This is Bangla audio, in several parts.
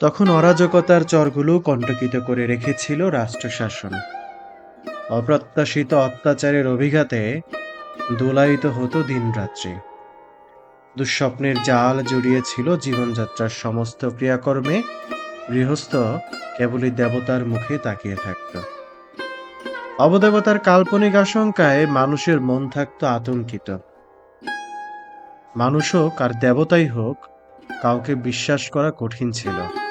তখন অরাজকতার চরগুলো কণ্টকিত করে রেখেছিল রাষ্ট্রশাসন। অপ্রত্যাশিত অত্যাচারের অভিঘাতে দোলায়িত হতো দিনরাত্রি। দুঃস্বপ্নের জাল জড়িয়েছিল জীবনযাত্রার সমস্ত ক্রিয়াকর্মে, গৃহস্থ কেবলই দেবতার মুখে তাকিয়ে থাকত। অবদেবতার কাল্পনিক আশঙ্কায় মানুষের মন থাকত আতঙ্কিত। মানুষ হোক আর দেবতাই হোক, কাউকে বিশ্বাস করা কঠিন ছিল।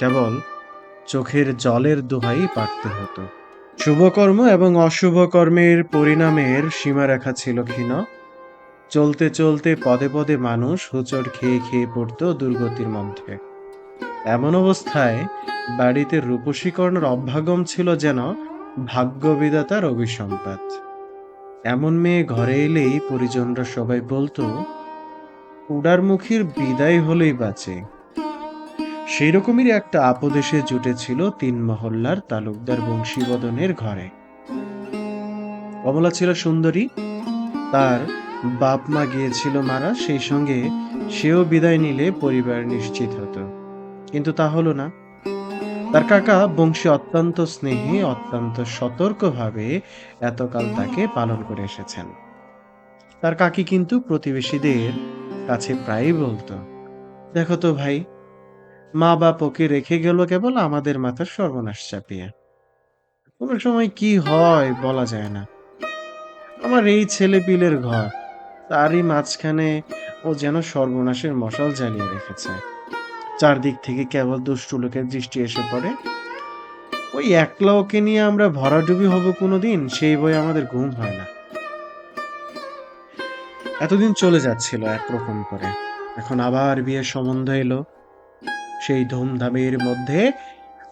কেবল চোখের জলের দোহাই পাঠতে হতো। শুভকর্ম এবং অশুভ কর্মের পরিণামের সীমারেখা ছিল ক্ষীণ। চলতে চলতে পদে পদে মানুষ হুচড় খেয়ে খেয়ে পড়তো দুর্গতির মধ্যে। এমন অবস্থায় বাড়িতে রূপসীকরণের অভ্যাগম ছিল যেন ভাগ্যবিদাতার অভিসম্পাত। এমন মেয়ে ঘরে এলেই পরিজনরা সবাই বলতো উড়ার মুখীর বিদায় হলেই বাঁচে। সেই রকমেরই একটা আপদেশে জুটেছিল তিন মহল্লার তালুকদার বংশীবদনের ঘরে। কমলা ছিল সুন্দরী, তার বাপ মা গিয়েছিল মারা, সেই সঙ্গে সেও বিদায় নিলে পরিবার নিশ্চিত হতো। কিন্তু তা হলো না। তার কাকা বংশী অত্যন্ত স্নেহে, অত্যন্ত সতর্কভাবে এতকাল তাকে পালন করে এসেছেন। তার কাকি কিন্তু প্রতিবেশীদের কাছে প্রায়ই বলতো, দেখো তো ভাই মা বাপ ওকে রেখে গেল কেবল আমাদের মাথার সর্বনাশ চাপিয়ে। কোনো সময় কি হয় বলা যায় না। আমার এই ছেলে পিলের ঘর, তারই মাঝখানে ও যেন সর্বনাশের মশাল জ্বালিয়ে রেখেছে। চারদিক থেকে কেবল দুষ্টু লোকের দৃষ্টি এসে পড়ে। ওই একলা ওকে নিয়ে আমরা ভরাডুবি হব কোনোদিন, সেই বই আমাদের ঘুম হয় না। এতদিন চলে যাচ্ছিল একরকম করে। এখন আবার বিয়ের সম্বন্ধ এলো। সেই ধুমধামের মধ্যে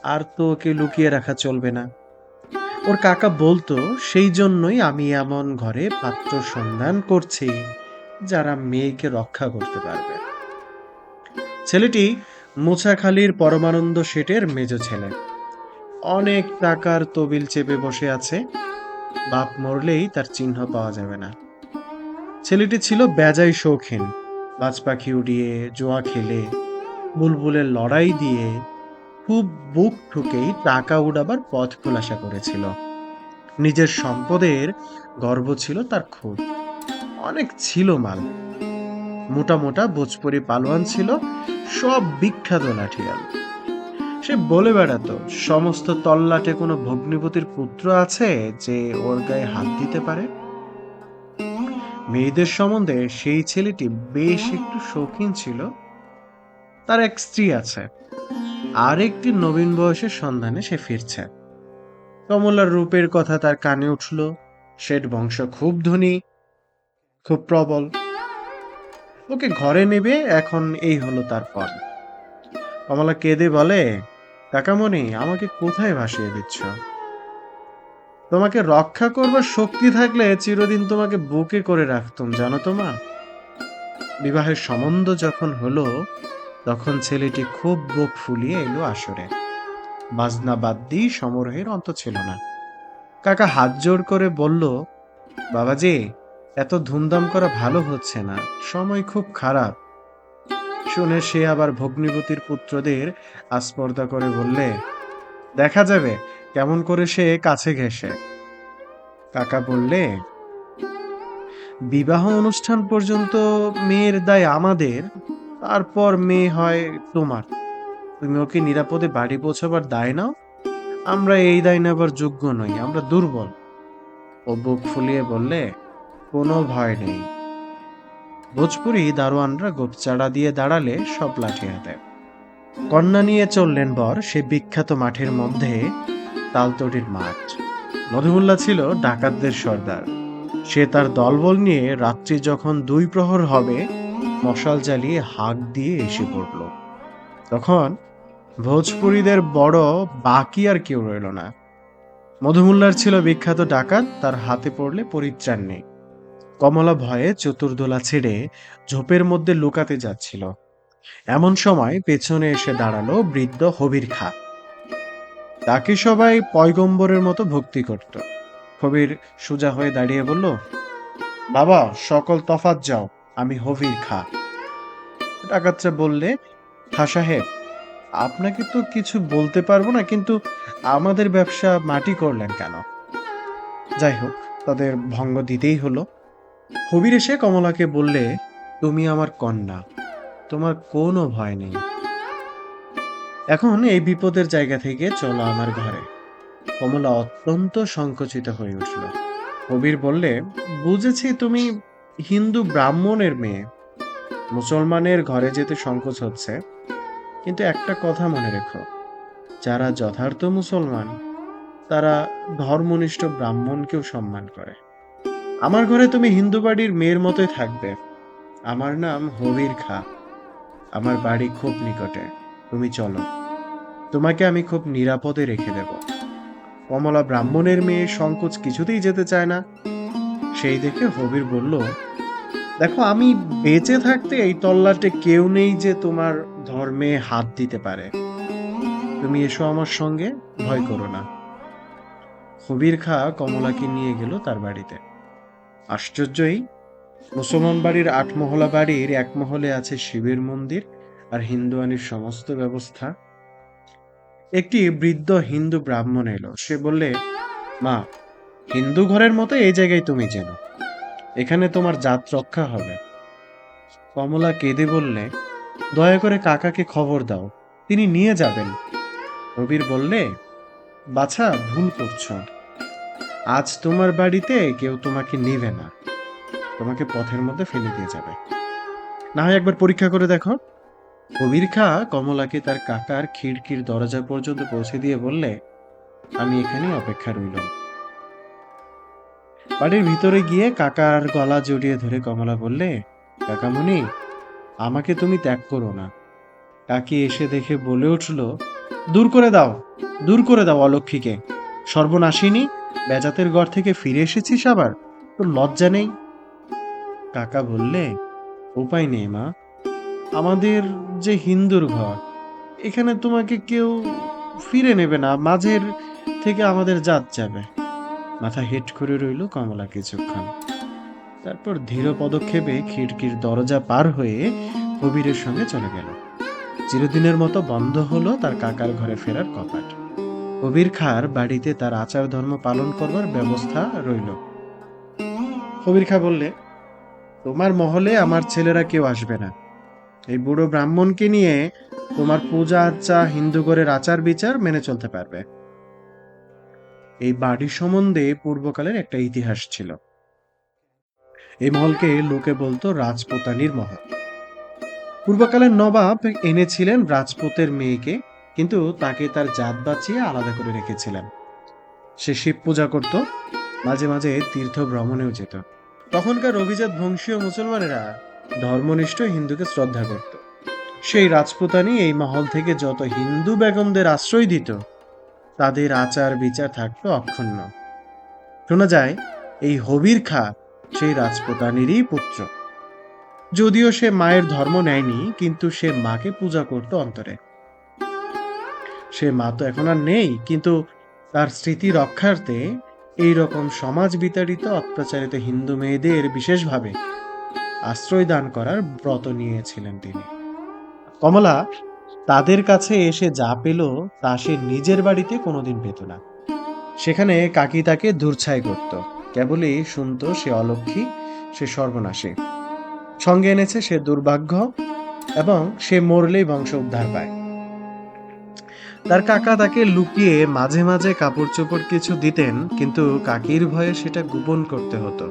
আর তো ওকে লুকিয়ে রাখা চলবে না। ওর কাকা বলতো, সেই জন্যই আমি এমন ঘরে পাত্র সন্ধান করছি, যারা মেয়েকে রক্ষা করতে পারবে। ছেলেটি মোছাখালীর পরমানন্দ শেঠের মেজ ছেলে। অনেক টাকার তবিল চেপে বসে আছে। বাপ মরলেই তার চিহ্ন পাওয়া যাবে না। ছেলেটি ছিল বেজাই শৌখিন। বাজ পাখি উড়িয়ে, জোয়া খেলে বুলবুলের লড়াই দিয়ে খুব বুক ঠুকেই টাকা উড়াবার পথ খোলাসা করেছিল। নিজের সম্পদের গর্ব ছিল তার খুব। অনেক ছিল মাল। মোটা মোটা ভোজপুরি পালোয়ান ছিল, সব বিখ্যাত লাঠিয়াল। সে বলে বেড়াতো, সমস্ত তল্লাটে কোনো ভগ্নিপতির পুত্র আছে যে ওর গায়ে হাত দিতে পারে? মেয়েদের সম্বন্ধে সেই ছেলেটি বেশ একটু শৌখিন ছিল তার এক স্ত্রী আছে। আর একটি নবীন বয়সের সন্ধানে সে ফিরছে। কমলার রূপের কথা তার কানে উঠল। শেঠ বংশ খুব ধনী, খুব প্রবল। ওকে ঘরে নেবে, এখন এই হলো তার পর কমলা কেঁদে বলে, কাকামণি, আমাকে কোথায় ভাসিয়ে দিচ্ছ? তোমাকে রক্ষা করবার শক্তি থাকলে চিরদিন তোমাকে বুকে করে রাখতুম, জানো তোমা বিবাহের সম্বন্ধ যখন হলো তখন ছেলেটি খুব বুক ফুলিয়ে এলো আসরে। বাজনা বাদ দিয়ে সমারোহের অন্ত ছিল না। কাকা হাত জোড় করে বলল, বাবাজি, এত ধুমধাম করা ভালো হচ্ছে না, সময় খুব খারাপ। শুনে সে আবার ভগ্নিপতির পুত্রদের আস্পর্ধা করে বললে, দেখা যাবে কেমন করে সে কাছে ঘেসে কাকা বললে, বিবাহ অনুষ্ঠান পর্যন্ত মেয়ের দায় আমাদের তারপর মেয়ে হয় তোমার। তুমি ওকে নিরাপদে বাড়ি পৌঁছাবার দায় নাও। আমরা এই দায় নেবার যোগ্য নই, আমরা দুর্বল। ও বুক ফুলিয়ে বললে, কোনো ভয় নেই। ভোজপুরি দারোয়ানরা গোপচাড়া দিয়ে দাঁড়ালে সব লাঠি হাতে কন্যা নিয়ে চললেন বর, সে বিখ্যাত মাঠের মধ্যে তালতটির মাঠ। মধুমুল্লা ছিল ডাকাতদের সর্দার। সে তার দলবল নিয়ে রাত্রি যখন দুই প্রহর হবে মশাল জ্বালিয়ে হাঁক দিয়ে এসে পড়ল। তখন ভোজপুরীদের বড় বাকি আর কেউ রইল না। মধুমুল্লার ছিল বিখ্যাত ডাকাত, তার হাতে পড়লে পরিত্রাণ নেই। কমলা ভয়ে চতুর্দোলা ছেড়ে ঝোপের মধ্যে লুকাতে যাচ্ছিল। এমন সময় পেছনে এসে দাঁড়াল বৃদ্ধ হবির খা। তাকে সবাই পয়গম্বরের মতো ভক্তি করত। হবির সোজা হয়ে দাঁড়িয়ে বলল, বাবা, সকল তফাত যাও। আমি হবির খা। ডাকাতরা বললে খা সাহেব, আপনাকে তো কিছু বলতে পারব না, কিন্তু আমাদের ব্যবসা মাটি করলেন কেন? যাই হোক, তাদের ভঙ্গ দিতেই হলো। কবির এসে কমলাকে বললে, তুমি আমার কন্যা, তোমার কোনো ভয় নেই। এখন এই বিপদের জায়গা থেকে চলো আমার ঘরে। কমলা অত্যন্ত সংকুচিত হয়ে উঠল। কবির বললে, বুঝেছি তুমি হিন্দু ব্রাহ্মণের মেয়ে মুসলমানের ঘরে যেতে সংকোচ হচ্ছে, কিন্তু একটা কথা মনে রেখো। যারা যথার্থ মুসলমান, তারা ধর্মনিষ্ঠ ব্রাহ্মণকেও সম্মান করে। আমার ঘরে তুমি হিন্দু বাড়ির মেয়ের মতোই থাকবে। আমার নাম হবির খা। আমার বাড়ি খুব নিকটে। তুমি চলো। তোমাকে আমি খুব নিরাপদে রেখে দেব। কমলা ব্রাহ্মণের মেয়ে সংকোচ কিছুতেই যেতে চায় না। সেই দেখে হবির বলল দেখো, আমি বেঁচে থাকতে এই তল্লাটে কেউ নেই যে তোমার ধর্মে হাত দিতে পারে। তুমি এসো আমার সঙ্গে, ভয় করো না। হবির খা কমলাকে নিয়ে গেল তার বাড়িতে। আশ্চর্যই, মুসলমান বাড়ির আটমহলা বাড়ির এক মহলে আছে শিবের মন্দির আর হিন্দুয়ানির সমস্ত ব্যবস্থা। একটি বৃদ্ধ হিন্দু ব্রাহ্মণ এলো। সে বললে, মা, হিন্দু ঘরের মতো এই জায়গায় তুমি যেন। এখানে তোমার জাত রক্ষা হবে। কমলা কেঁদে বললে, দয়া করে কাকাকে খবর দাও, তিনি নিয়ে যাবেন। রবির বললে, বাছা, ভুল করছ। আজ তোমার বাড়িতে কেউ তোমাকে নেবে না। তোমাকে পথের মধ্যে ফেলে দিয়ে যাবে। না হয় একবার পরীক্ষা করে দেখো। কবির খা কমলাকে তার কাকার খিড়কির দরজা পর্যন্ত পৌঁছে দিয়ে বললে, আমি এখানে অপেক্ষা রইলাম। বাড়ির ভিতরে গিয়ে কাকার গলা জড়িয়ে ধরে কমলা বললে, কাকামণি, আমাকে তুমি ত্যাগ করো না। কাকি এসে দেখে বলে উঠল, দূর করে দাও, দূর করে দাও অলক্ষীকে। সর্বনাশিনী, বেজাতের ঘর থেকে ফিরে এসেছিস আবার? তোর লজ্জা নেই? কাকা বললে, উপায় নেই মা। আমাদের যে হিন্দুর ঘর, এখানে তোমাকে কেউ ফিরে নেবে না, মাঝের থেকে আমাদের জাত যাবে। মাথা হেট করে রইল কমলা কিছুক্ষণ। তারপর ধীর পদক্ষেপে খিড়কির দরজা পার হয়ে কবিরের সঙ্গে চলে গেল। চিরদিনের মতো বন্ধ হলো তার কাকার ঘরে ফেরার কপাট। কবির খার বাড়িতে তার আচার ধর্ম পালন করবার ব্যবস্থা রইল। কবির খা বললে, তোমার মহলে আমার ছেলেরা কেউ আসবে না। এই বুড়ো ব্রাহ্মণকে নিয়ে তোমার পূজা আচ্চা হিন্দু ঘরের আচার বিচার মেনে চলতে পারবে। এই বাড়ি সম্বন্ধে পূর্বকালের একটা ইতিহাস ছিল। এই মহলকে লোকে বলতো রাজপুতানির মহল। পূর্বকালের নবাব এনেছিলেন রাজপুতের মেয়েকে, কিন্তু তাকে তার জাত বাঁচিয়ে আলাদা করে রেখেছিলেন। সে শিব পূজা করত, মাঝে মাঝে তীর্থ ভ্রমণেও যেত। তখনকার অভিজাত বংশীয় মুসলমানেরা ধর্মনিষ্ঠ হিন্দুকে শ্রদ্ধা করত। সেই রাজপুতানি এই মহল থেকে যত হিন্দু বেগমদের আশ্রয় দিত তাদের আচার বিচার থাকতো অক্ষুণ্ণ। শোনা যায়, এই হবির খা সেই রাজপুতানিরই পুত্র। যদিও সে মায়ের ধর্ম নেয়নি, কিন্তু সে মাকে পূজা করত অন্তরে। সে মা তো এখন আর নেই, কিন্তু তার স্মৃতি রক্ষার্থে এই রকম সমাজ বিতাড়িত, অত্যাচারিত হিন্দু মেয়েদের বিশেষভাবে আশ্রয় দান করার ব্রত নিয়েছিলেন তিনি। কমলা তাদের কাছে এসে যা পেল তা সে নিজের বাড়িতে কোনোদিন পেত না। সেখানে কাকি তাকে দূরছাই করত। কেবলই শুনত সে অলক্ষী, সে সর্বনাশী। সঙ্গে এনেছে সে দুর্ভাগ্য এবং সে মরলেই বংশ উদ্ধার পায়। তার কাকা তাকে লুকিয়ে মাঝে মাঝে কাপড় চোপড় কিছু দিতেন, কিন্তু কাকির ভয়ে সেটা গোপন করতে হতো।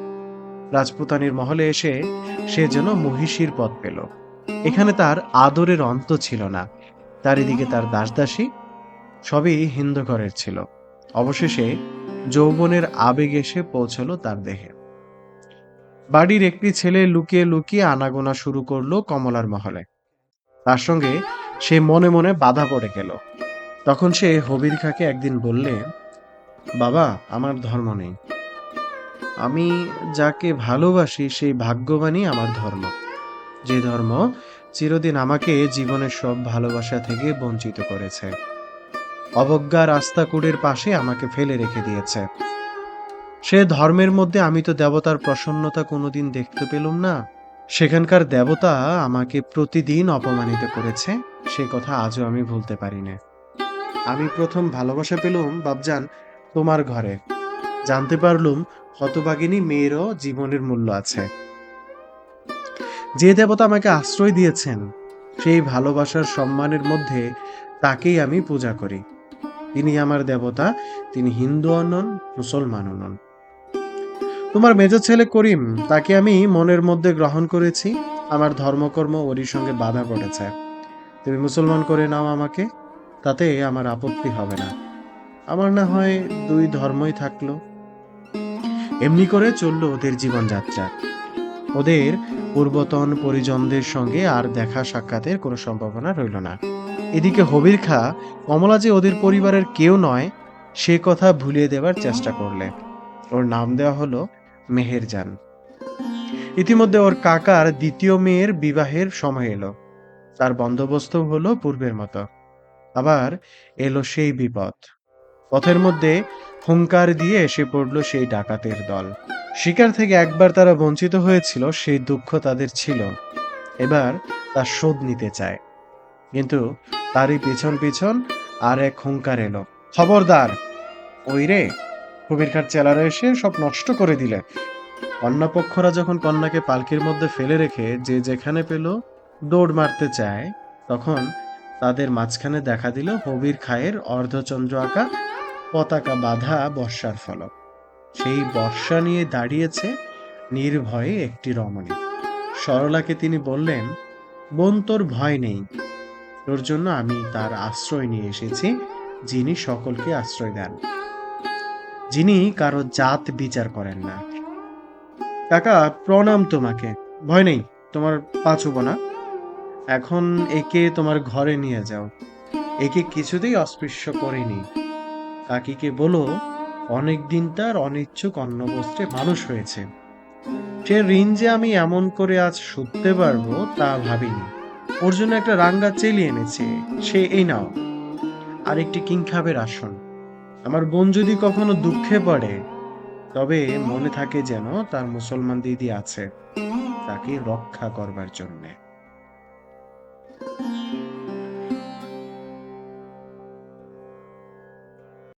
রাজপুতানির মহলে এসে সে যেন মহিষীর পথ পেল। এখানে তার আদরের অন্ত ছিল না। চারিদিকে তার দাসদাসী সবই হিন্দু ঘরের ছিল। অবশেষে যৌবনের আবেগ এসে পৌঁছলো তার দেহে। বাড়ির একটি ছেলে লুকিয়ে লুকিয়ে আনাগোনা শুরু করল কমলার মহলে। তার সঙ্গে সে মনে মনে বাধা পড়ে গেল। তখন সে হবির খাকে একদিন বললে, বাবা, আমার ধর্ম নেই। আমি যাকে ভালোবাসি সেই ভাগ্যবানই আমার ধর্ম। যে ধর্ম চিরদিন আমাকে জীবনের সব ভালোবাসা থেকে বঞ্চিত করেছে। অবজ্ঞা রাস্তাকুড়ের পাশে আমাকে ফেলে রেখে দিয়েছে। সে ধর্মের মধ্যে আমি তো দেবতার প্রসন্নতা কোনোদিন দেখতে পেলুম না। সেখানকার দেবতা আমাকে প্রতিদিন অপমানিত করেছে, সে কথা আজও আমি ভুলতে পারি না আমি প্রথম ভালোবাসা পেলুম বাবজান তোমার ঘরে। জানতে পারলুম হতভাগিনী মেয়েরও জীবনের মূল্য আছে। যে দেবতা আমাকে আশ্রয় দিয়েছেন, সেই ভালোবাসার সম্মানের মধ্যে তাকেই আমি পূজা করি। তিনি আমার দেবতা, তিনি হিন্দু নন, মুসলমানও নন। তোমার মেজ ছেলে করিম, তাকে আমি মনের মধ্যে গ্রহণ করেছি। আমার ধর্মকর্ম ওরই সঙ্গে বাধা পড়েছে। তুমি মুসলমান করে নাও আমাকে, তাতে আমার আপত্তি হবে না। আমার না হয় দুই ধর্মই থাকল। এমনি করে চলল ওদের জীবনযাত্রা। ওদের পূর্বতন পরিজনদের সঙ্গে আর দেখা সাক্ষাতের কোনো সম্ভাবনা রইল না। এদিকে হবির খা কমলা যে ওদের পরিবারের কেউ নয়, সে কথা ভুলিয়ে দেবার চেষ্টা করলে ওর নাম দেওয়া হলো মেহেরজান। ইতিমধ্যে ওর কাকার দ্বিতীয় মেয়ের বিবাহের সময় এলো। তার বন্দোবস্ত হলো পূর্বের মতো। আবার এলো সেই বিপদ। পথের মধ্যে হুঙ্কার দিয়ে এসে পড়ল সেই ডাকাতের দল। শিকার থেকে একবার তারা বঞ্চিত হয়েছিল, সেই দুঃখ তাদের ছিল। এবার তার শোধ নিতে চায়। কিন্তু তারই পিছন পিছন আর এক হুঙ্কার এলো। খবরদার ওই রে? কবির খাট চেলারা এসে সব নষ্ট করে দিলে। কন্যাপক্ষরা যখন কন্যাকে পালকির মধ্যে ফেলে রেখে যে যেখানে পেল দৌড় মারতে চায়, তখন তাদের মাঝখানে দেখা দিল হবির খায়ের অর্ধচন্দ্র আঁকা পতাকা বাঁধা বর্ষার ফলক। সেই বর্ষা নিয়ে দাঁড়িয়েছে নির্ভয়ে একটি রমণী। সরলাকে তিনি বললেন, বোন, তোর ভয় নেই। তোর জন্য আমি তার আশ্রয় নিয়ে এসেছি, যিনি সকলকে আশ্রয় দেন। যিনি কারও জাত বিচার করেন না। কাকা, প্রণাম তোমাকে। ভয় নেই, তোমার পাঁচুব না। এখন একে তোমার ঘরে নিয়ে যাও। একে কিছুতেই অস্পৃশ্য করেনি। কাকিকে বলো? অনেক দিন তার অনিচ্ছুক অন্নবস্ত্রে মানুষ হয়েছে। সে ঋণ যে আমি এমন করে আজ শুধতে পারব তা ভাবিনি। ওর জন্য একটা রাঙ্গা চেলি এনেছে। সে, এই নাও। আর একটি কিংখাবের আসন। আমার বোন যদি কখনো দুঃখে পড়ে, তবে মনে থাকে যেন তার মুসলমান দিদি আছে। তাকে রক্ষা করবার জন্যে।